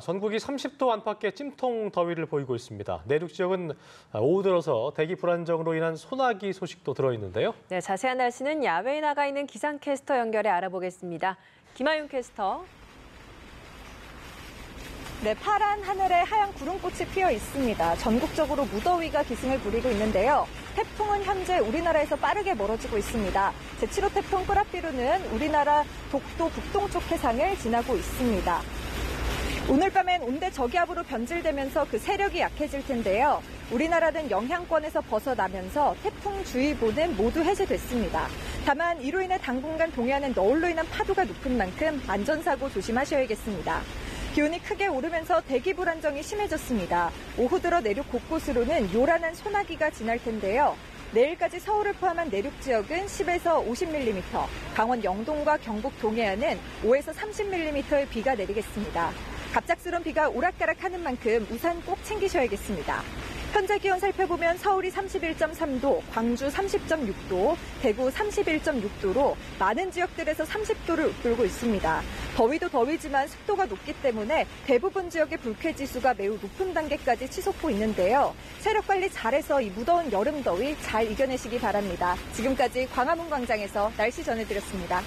전국이 30도 안팎의 찜통 더위를 보이고 있습니다. 내륙 지역은 오후 들어서 대기 불안정으로 인한 소나기 소식도 들어있는데요. 네, 자세한 날씨는 야외에 나가 있는 기상캐스터 연결해 알아보겠습니다. 김하윤 캐스터. 네, 파란 하늘에 하얀 구름꽃이 피어 있습니다. 전국적으로 무더위가 기승을 부리고 있는데요. 태풍은 현재 우리나라에서 빠르게 멀어지고 있습니다. 제7호 태풍 뿌라피루는 우리나라 독도 북동쪽 해상을 지나고 있습니다. 오늘 밤엔 온대 저기압으로 변질되면서 그 세력이 약해질 텐데요. 우리나라는 영향권에서 벗어나면서 태풍주의보는 모두 해제됐습니다. 다만 이로 인해 당분간 동해안은 너울로 인한 파도가 높은 만큼 안전사고 조심하셔야겠습니다. 기온이 크게 오르면서 대기 불안정이 심해졌습니다. 오후 들어 내륙 곳곳으로는 요란한 소나기가 지날 텐데요. 내일까지 서울을 포함한 내륙 지역은 10에서 50mm, 강원 영동과 경북 동해안은 5에서 30mm의 비가 내리겠습니다. 갑작스런 비가 오락가락하는 만큼 우산 꼭 챙기셔야겠습니다. 현재 기온 살펴보면 서울이 31.3도, 광주 30.6도, 대구 31.6도로 많은 지역들에서 30도를 웃돌고 있습니다. 더위도 더위지만 습도가 높기 때문에 대부분 지역의 불쾌 지수가 매우 높은 단계까지 치솟고 있는데요. 세력 관리 잘해서 이 무더운 여름 더위 잘 이겨내시기 바랍니다. 지금까지 광화문 광장에서 날씨 전해드렸습니다.